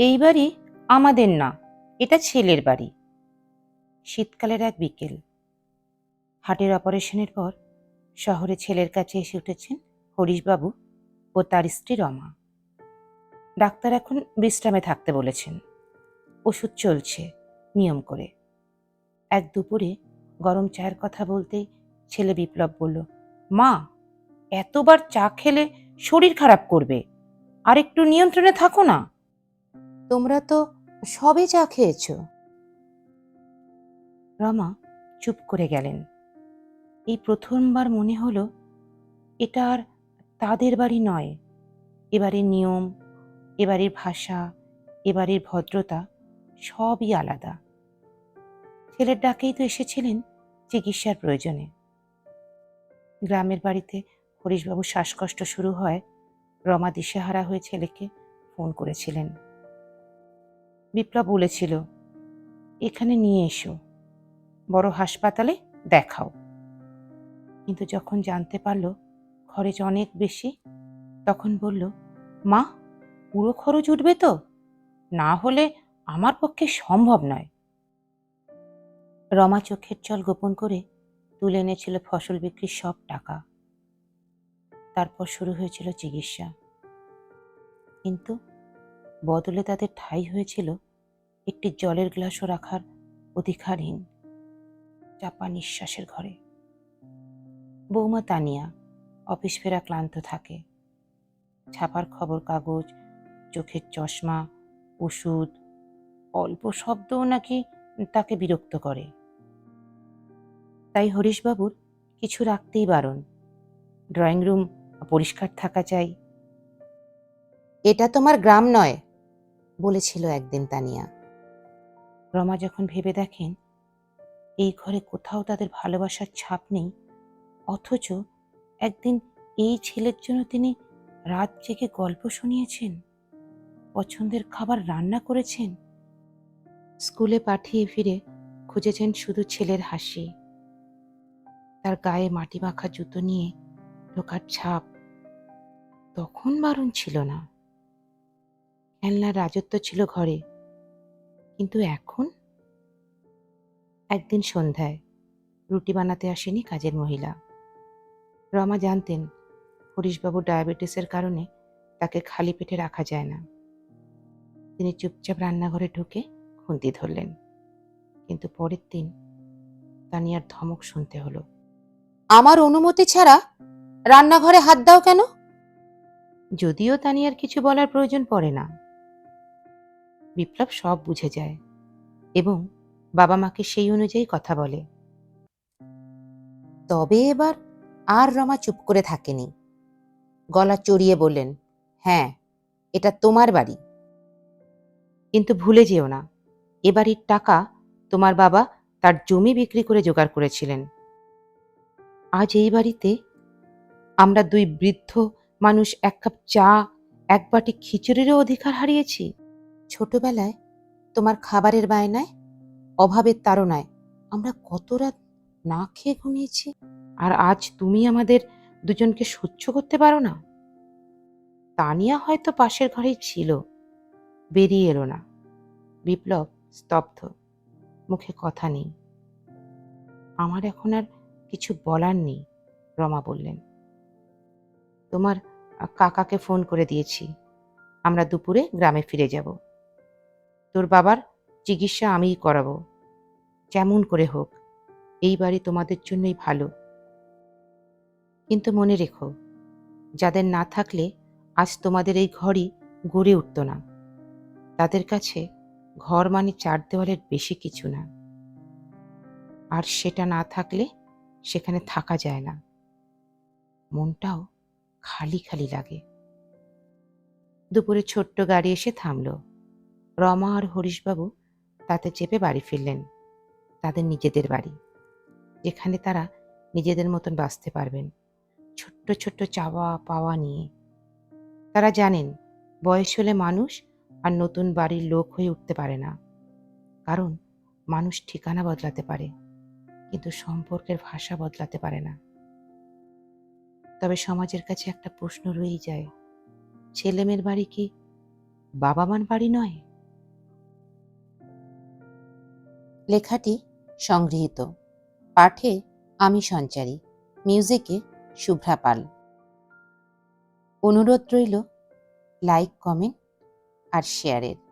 এই বাড়ি আমাদের না, এটা ছেলের বাড়ি। শীতকালের এক বিকেল। হাটের অপারেশনের পর শহরে ছেলের কাছে এসে উঠেছেন হরিশবাবু ও তার স্ত্রী রমা। ডাক্তার এখন বিশ্রামে থাকতে বলেছেন। ওষুধ চলছে, নিয়ম করে। এক দুপুরে গরম চায়ের কথা বলতেই ছেলে বিপ্লব বলল, মা, এতবার চা খেলে শরীর খারাপ করবে। আর একটু নিয়ন্ত্রণে থাকো না। তোমরা তো সবে চা খেয়েছ। রমা চুপ করে গেলেন। এই প্রথমবার মনে হলো এটা আর তাদের বাড়ি নয়। এবারের নিয়ম, এবারের ভাষা, এবারের ভদ্রতা সবই আলাদা। ছেলের ডাকেই তো এসেছিলেন চিকিৎসার প্রয়োজনে। গ্রামের বাড়িতে হরিশবাবুর শ্বাসকষ্ট শুরু হয়। রমা দিশেহারা হয়ে ছেলেকে ফোন করেছিলেন। বিপ্লব বলেছিল, এখানে নিয়ে এসো, বড় হাসপাতালে দেখাও। কিন্তু যখন জানতে পারল খরচ অনেক বেশি, তখন বলল, মা, পুরো খরচ উঠবে তো? না হলে আমার পক্ষে সম্ভব নয়। রমা চোখের জল গোপন করে তুলে এনেছিল ফসল বিক্রির সব টাকা। তারপর শুরু হয়েছিল চিকিৎসা। কিন্তু বদলে তাদের ঠাঁই হয়েছিল একটি জলের গ্লাসও রাখার অধিকারহীন চাপা নিঃশ্বাসের ঘরে। বৌমা তানিয়া, অফিস ফেরা ক্লান্ত থাকে। ছাপার খবর কাগজ চোখের চশমা, ওষুধ, অল্প শব্দও নাকি তাকে বিরক্ত করে। তাই হরিশবাবুর কিছু রাখতেই বারণ। ড্রয়িং রুম পরিষ্কার থাকা চাই। এটা তোমার গ্রাম নয় বলেছিল একদিন তানিয়া। রমা যখন ভেবে দেখেন, এই ঘরে কোথাও তাদের ভালোবাসার ছাপ নেই, অথচ একদিন এই ছেলের জন্য তিনি রাত জেগে গল্প শুনিয়েছেন, পছন্দের খাবার রান্না করেছেন। স্কুলে পাঠিয়ে ফিরে খুঁজেছেন শুধু ছেলের হাসি। তার গায়ে মাটি মাখা জুতো নিয়ে ঢোকার ছাপ তখন বারণ ছিল না। খেলনার রাজত্ব ছিল ঘরে। কিন্তু এখন? একদিন সন্ধ্যায় রুটি বানাতে আসেনি কাজের মহিলা। রমা জানতেন হরিশবাবু ডায়াবেটিসের কারণে তাকে খালি পেটে রাখা যায় না। তিনি চুপচাপ রান্নাঘরে ঢুকে খুন্তি ধরলেন। কিন্তু পরের দিন তানিয়ার ধমক শুনতে হলো। আমার অনুমতি ছাড়া রান্নাঘরে হাত দাও কেন? যদিও তানিয়ার কিছু বলার প্রয়োজন পড়ে না। বিপ্লব সব বুঝে যায় এবং বাবা মাকে সেই অনুযায়ী কথা বলে। তবে এবার আর রমা চুপ করে থাকেনি। গলা চড়িয়ে বললেন হ্যাঁ এটা তোমার বাড়ি। কিন্তু ভুলে যেও না, এ বাড়ির টাকা তোমার বাবা তার জমি বিক্রি করে জোগাড় করেছিলেন। আজ এই বাড়িতে আমরা দুই বৃদ্ধ মানুষ এক কাপ চা, এক বাটি খিচুড়িরও অধিকার হারিয়েছি। ছোটবেলায় তোমার খাবারের বায়নায়, অভাবের তাড়নায় আমরা কত রাত না খেয়ে ঘুমিয়েছি? আর আজ তুমি আমাদের দুজনকে সহ্য করতে পারো না? তানিয়া হয়তো পাশের ঘরেই ছিল। বেরিয়ে এলো না। বিপ্লব স্তব্ধ। মুখে কথা নেই। আমার এখন আর কিছু বলার নেই, রমা বললেন। তোমার কাকাকে ফোন করে দিয়েছি। আমরা দুপুরে গ্রামে ফিরে যাব। তোর বাবার চিকিৎসা আমিই করাবো। যেমন করে হোক, এই বাড়ি তোমাদের জন্যই ভালো। কিন্তু মনে রেখো, যাদের না থাকলে আজ তোমাদের এই ঘরই গড়ে উঠত না। তাদের কাছে ঘর মানে চার দেওয়ালের বেশি কিছু না। আর সেটা না থাকলে সেখানে থাকা যায় না। মনটাও খালি খালি লাগে। দুপুরে ছোট্ট গাড়ি এসে থামল। রমা আর হরিশবাবু তাতে চেপে বাড়ি ফিরলেন, তাদের নিজেদের বাড়ি, যেখানে তারা নিজেদের মতন বাঁচতে পারবেন। ছোট্ট ছোট্ট চাওয়া পাওয়া নিয়ে। তারা জানেন, বয়স হলে মানুষ আর নতুন বাড়ির লোক হয়ে উঠতে পারে না। কারণ মানুষ ঠিকানা বদলাতে পারে, কিন্তু সম্পর্কের ভাষা বদলাতে পারে না। তবে সমাজের কাছে একটা প্রশ্ন রয়েই যায়, ছেলেমেয়ের বাড়ি কি বাবা মার বাড়ি নয়? লেখাটি সংগৃহীত। পাঠে আমি সঞ্চারী। মিউজিকে শুভ্রা পাল। অনুরোধ রইল লাইক কমেন্ট আর শেয়ারের।